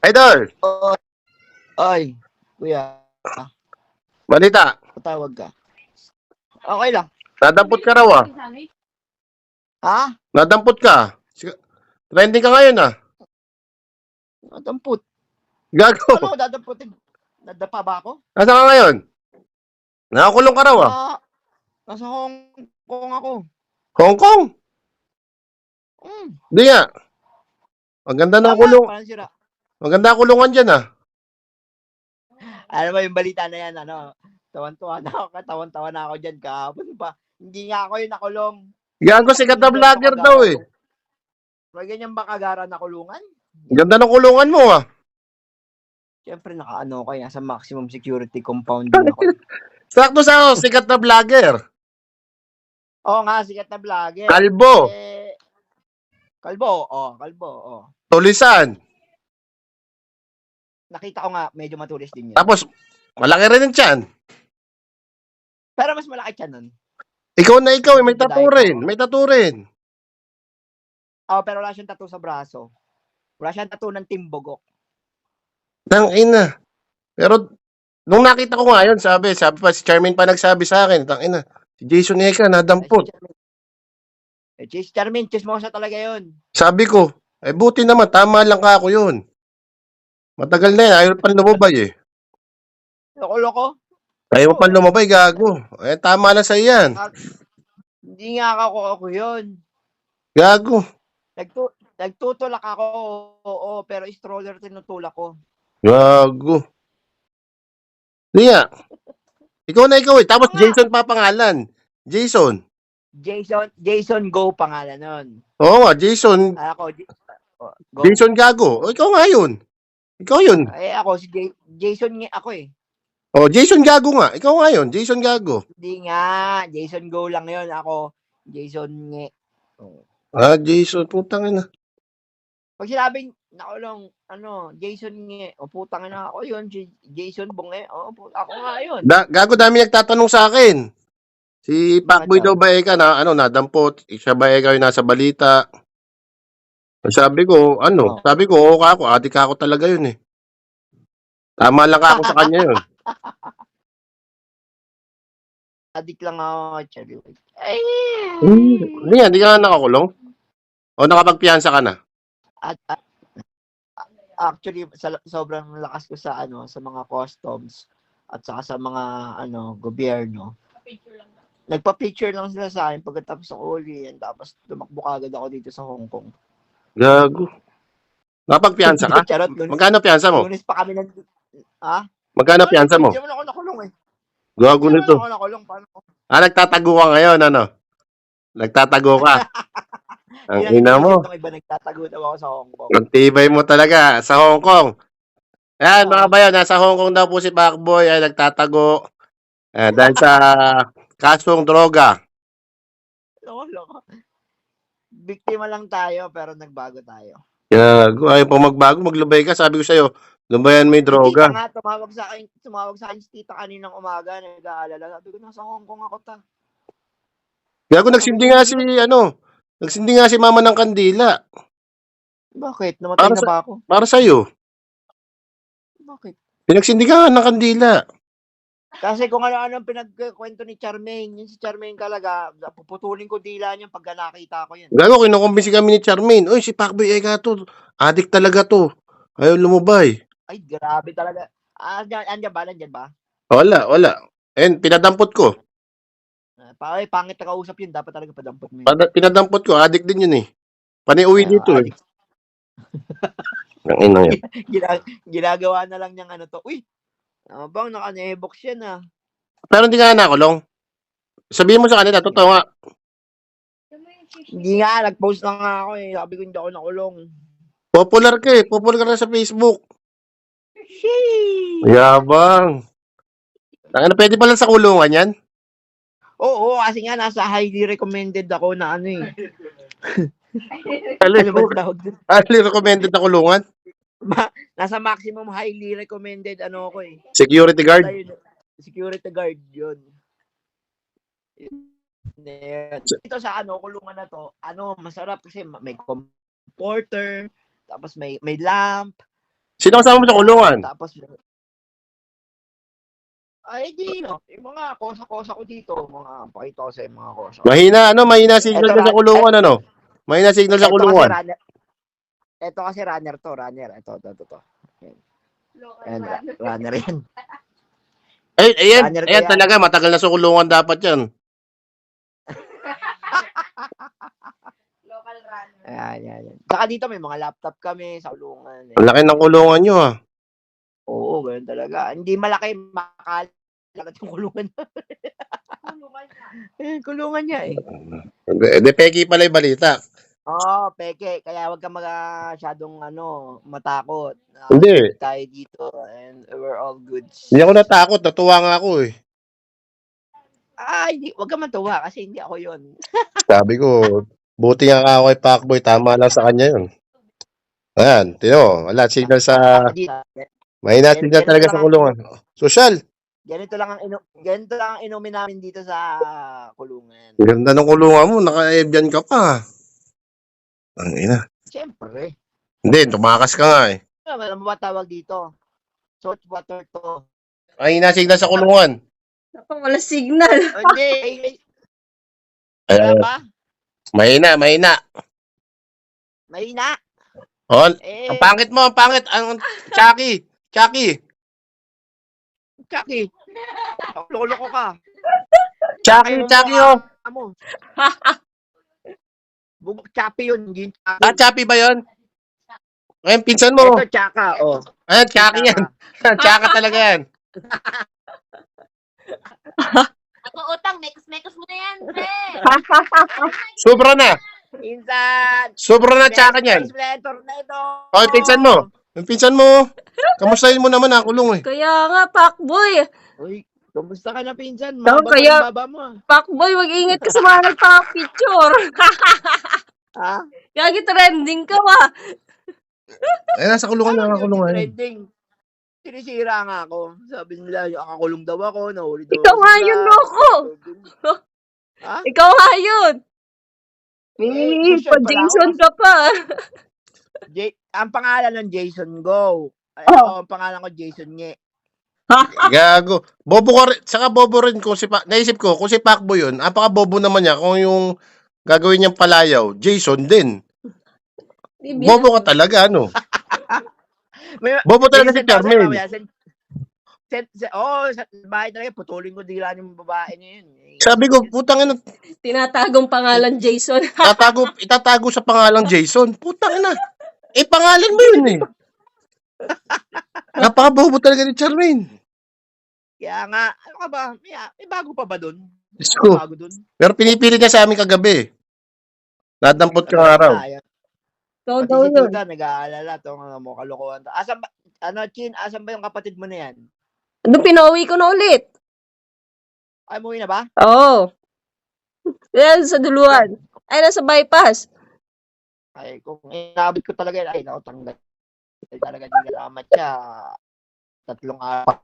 Idol, Oh, ay, kuya, balita. patawag ka. Okay lang. Nadampot ka raw ah. Ha? Nadampot ka. Trending ka ngayon ah. Nadampot. Gago. Ano, dadamputin? Nadapa ba ako? Nasaan ka ngayon? Nakakulong ka raw ah. Ah, nasa Hong Kong ako. Hong Kong. Mm. Hindi nga. Maganda na Tama, kulong. parang sira. Maganda kulungan dyan ah. Ano ba yung balita na yan, ano? Tawan-tuwa na ako, katawan-tawa na ako dyan kahapon pa. Hindi nga ako yung nakulong. Gago, sikat na vlogger daw eh. May ganyan ba kagara na kulungan? Ganda ng kulungan mo ah. Siyempre, nakaano ko yan, sa maximum security compound din ako. Sakto sa sikat na vlogger. Oo nga, sikat na vlogger. Kalbo. Eh, kalbo, oh, kalbo, oh. Tulisan. Nakita ko nga, medyo matulis din yun. Tapos, malaki rin yung tiyan. Pero mas malaki siya nun. Ikaw na ikaw eh. May tattoo rin. May tattoo rin. Oh, pero wala siyang tattoo sa braso. Wala siyang tattoo ng timbogok. Nang ina. Pero, nung nakita ko nga yun, sabi, sabi pa, si Charmaine pa nagsabi sa akin, tang ina, si Jason Eka, nadampot. Eh, Chis Charmin, chismosa talaga yun. Sabi ko, eh buti naman, tama lang ka ako yun. Matagal na yan, ayaw pa lumabay eh. Loko-loko. Ayaw pa lumabay, gago. Eh, tama na sa yan. Hindi nga ako ako yun. Gago. Nagtu nagtutulak ako, oo, pero stroller tinutulak ko. Gago. Hindi nga. Ikaw na ikaw eh. Tapos. Jason pa pangalan. Jason. Jason, Jason Go pangalan nun. Oo nga, Jason. Ah, Ako, J- oh, Go. Jason Gago. O, ikaw nga yun. Ikaw yun. Eh, ako, si J- Jason nga ako eh. O, Jason Gago nga. Ikaw nga yun. Jason Gago. Hindi nga, Jason Go lang yun. Ako, Jason nge. Oh. Ah, Jason. Putang ina. Pag sinabing, nakulong, ano, Jason nge, o putang na ako yun, si Jason Bunge, o, put- ako nga yun. Da, gago dami nagtatanong sa akin. Si Pacboy Bakit daw ba eka na ano nadampot? Siya ba eka yung nasa balita? Sabi ko, ano? Oh. Sabi ko, oo ka ako. Adik ako talaga yun eh. Tama lang ako sa kanya yun. Adik lang ako, Cherry White. Ay! Hindi nga, hindi ka nga nakakulong. O nakapagpiyansa ka na. At, at- actually, sa, sobrang lakas ko sa, ano, sa mga customs at saka sa mga, ano, gobyerno. Nagpa-picture lang sila sa akin pagkatapos ng uli yan. Tapos tumakbo agad ako dito sa Hong Kong. Gago. Nakapagpiyansa ka? Charot, lunes, Magkano piyansa mo? lunes pa kami ng... Ha? Magkano piyansa mo? Hindi naman ako nakulong eh. Gago Hindi nito. naman ako nakulong. Paano? Ah, nagtatago ka ngayon, ano? Nagtatago ka. Ang Hindi ina mo. isip ng iba nagtatago daw ako sa Hong Kong. Ang tibay mo talaga sa Hong Kong. Ayan, mga bayan, nasa Hong Kong daw po si Pacboy ay nagtatago eh, dahil sa kasong droga. Loko, loko. Biktima lang tayo pero nagbago tayo. Gago, ayaw pa magbago, maglubay ka. Sabi ko sa'yo, lubayan mo yung Tita droga. nga, tumawag sa akin, tumawag sa akin si tita kaninang umaga, nag-aalala. Sabi ko, nasa Hong Kong ako ta. Gago, nagsindi nga si, ano, nagsindi nga si mama ng kandila. Bakit? Namatay Para na ba ako? Para sa'yo. Bakit? Pinagsindi ka nga ng kandila. Kasi kung ano-ano ang pinagkwento ni Charmaine, yun si Charmaine talaga, puputulin ko dila niya pag nakita ko yan. Gago, kinukumbinsi kami ni Charmaine. Uy, si Pacboy, ay ka to. Adik talaga to. Ayaw lumubay. Ay, grabe talaga. Ah, andyan, andyan ba? Andyan ba? Wala, wala. And pinadampot ko. Ah, Pa, ay, pangit na kausap yun. Dapat talaga padampot mo yun. Pada- pinadampot ko, adik din yun eh. Paniuwi Ah, dito eh. adik. Ang ina yun. Gina- ginagawa na lang niyang ano to. Uy, ah, bang naka-nebox yan ah. Pero hindi ka nakulong. Sabihin mo sa kanila, totoo nga. Hindi nga, nag-post lang nga ako eh. Sabi ko hindi ako nakulong. Popular ka eh. Popular ka na sa Facebook. Sheesh! Yabang. Ano, pwede pala sa kulungan yan? Oo, kasi nga nasa highly recommended ako na ano eh. Highly, Ano ba tawag recommended na kulungan? Ma- nasa maximum highly recommended ano ako eh. Security guard? Security guard yun. Yun. Ito sa ano, kulungan na to, ano, masarap kasi ma- may comforter, tapos may may lamp, Sino kasama mo sa kulungan? Tapos, ay, di, no. Yung mga kosa-kosa ko dito, mga, pakita ko sa yung mga kosa. Mahina, ano? Mahina signal Ito, ka sa kulungan, ano? Mahina signal sa Ito kasi kulungan. Ito kasi runner to, runner. Ito, ito, ito. ito. Ayan, ra- runner yan. Ay, ayan, Runner ko ayan yan. talaga, matagal na sa kulungan dapat yan. Local runner. Ayan, ayan, ayan. Saka dito may mga laptop kami sa kulungan. Eh. Ang laki ng kulungan nyo, ah. Oo, ganun talaga. Hindi malaki, makalat yung kulungan. Kulungan niya. Eh, kulungan niya eh. De, de peki pala yung balita. Oo, peke. Kaya wag ka masyadong ano, matakot. Ah, Hindi. Tayo dito and we're all good. Hindi ako natakot, natuwa nga ako eh. Ah, hindi. Wag ka matuwa kasi hindi ako yun. Sabi ko, buti nga ako kay Pacboy, tama lang sa kanya yun. Ayan, tino, wala signal sa, Ah, mahina signal talaga sa kulungan. Social, Ganito lang ang ino ganito lang ang inumin namin dito sa kulungan. ganda ng kulungan mo, naka-ebyan ka pa. Ang ina. Siyempre. Hindi, tumakas ka nga eh. Ano mo ba tawag dito? Salt water to. Mahina signal sa kulungan. Naku, wala signal. Oh, Hindi. ay, ay, Wala Ayan, ba? mahina, mahina. Mahina. On, Eh, ang pangit mo, ang pangit. Ang Chucky, Chucky. Chucky. Lolo-loko ka. Chucky, Chucky oh. Amo. Chappy yun, yung Chucky. Ah, Chucky ba yun? Ngayon, pinsan mo. Ito, Chaka, oh. Ayan, Chucky yan. Chaka talaga yan. Ako utang, mekos-mekos mo na yan, pre. Sobra na. Insan! Sobra na Chaka niyan. Tornado! Oh, pinsan mo. Yung pinsan mo. Kamustahin mo naman ha, kulong eh. Kaya nga, Pacboy. Uy, kumusta ka na, pinsan? Daw, Mahaba kaya- yung baba mo. ah. Pacboy, mag-ingat ka sa mga nagpa-picture. Ha? Gagi trending ka ba? Eh, nasa kulungan na kulungan. Trending. Sinisira nga ako. Sabi nila, nakakulong daw ako, nahuli daw Ikaw ako nga yun, loko. Ha? Ikaw nga yun. Eh, pa Jason ka pa. J- ang pangalan ng Jason Go. Ay, Oh. ako, ang pangalan ko Jason Nye. Gago. Bobo ka rin. Saka bobo rin kung si pa Naisip ko, kung si Pacboy yun, apaka bobo naman niya kung yung gagawin niyang palayaw, Jason din. Bobo ka talaga, ano? May, Bobo talaga si Sen, sen, sen, oh, sa bahay talaga, putulin ko dila yung babae niya yun. Eh, Sabi ko, putang ina, Tinatagong pangalan Jason. tatago, itatago sa pangalang Jason. Putang ina. Eh, pangalan mo yun eh. Napaka-bobo talaga ni Charmaine. Kaya nga, ano ka ba? May, may bago pa ba dun? Diyos Ano ko. bago dun? Pero pinipilit niya sa amin kagabi. Nadampot ka nga raw. Ay, Ikaw Pati daw si yun. Tita, nag-aalala to nga mo, kalokohan to. Asan ba, ano, Chin, asan ba yung kapatid mo na yan? Doon pinauwi ko na ulit. Ay, umuwi na ba? Oo. Yan sa duluan. Ay, nasa bypass. Ay, kung inabot ko talaga yun, ay, naku, tanggal. Ay, talaga di salamat siya. Tatlong araw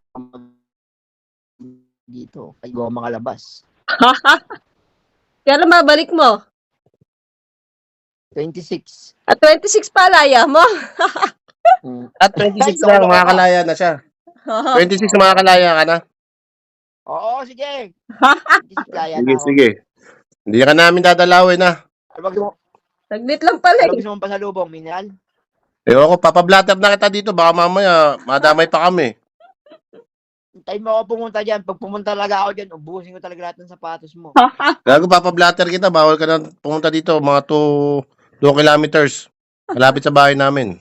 dito. Ay, gawa mga labas. Kailan babalik mo? 26. At 26 pa, laya mo. Mm. At 26 lang, makakalaya na siya. 26 makakalaya ka na. Oo, sige. 26 kaya Sige, na ako. sige. Hindi ka namin dadalawin na. Ano ba gusto mo? Saglit lang pala Ano eh. gusto mong pasalubong, mineral? Ewan ko, papablatter na kita dito. Baka mamaya, madamay pa kami. Hintayin mo ako pumunta dyan. Pag pumunta talaga ako dyan, ubusin ko talaga lahat ng sapatos mo. Gago, papablatter kita. Bawal ka na pumunta dito. Mga 2 2 kilometers. Malapit sa bahay namin.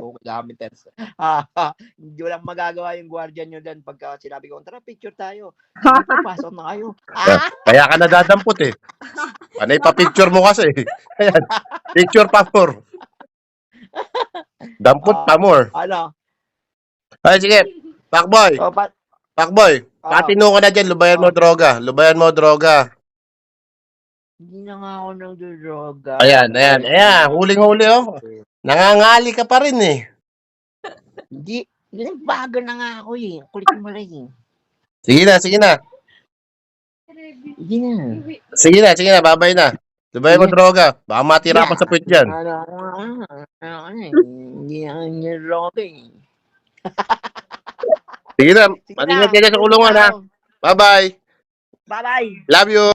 2 kilometers. Ah, ah, Hindi lang magagawa yung guardian nyo dyan pagka sinabi ko, tara, picture tayo. Po, pasok na kayo. Ah! Kaya ka nadadampot eh. Panay pa picture mo kasi. Ayan. Picture pa more. Dampot pa more. Ano? Ay, sige. Pakboy. O, pa- Pakboy. Oo. Patino ka na dyan. Lubayan mo oh. droga. Lubayan mo droga. hindi na nga ako nagdodroga. Ayan, ayan. Ayan. Huling-huli oh. Nangangali ka pa rin eh. Hindi, nagbago na nga ako eh. Kulit mo lang eh. Sige na, sige na. Hindi na. Sige na, sige na. Babay na. Lubayan mo droga. Baka matira pa sa puwit dyan. Ano, ano, ano eh. ako nga. Ano ako eh. Sige na, maningat kayo sa kulungan ha. Bye-bye. Bye-bye. Love you.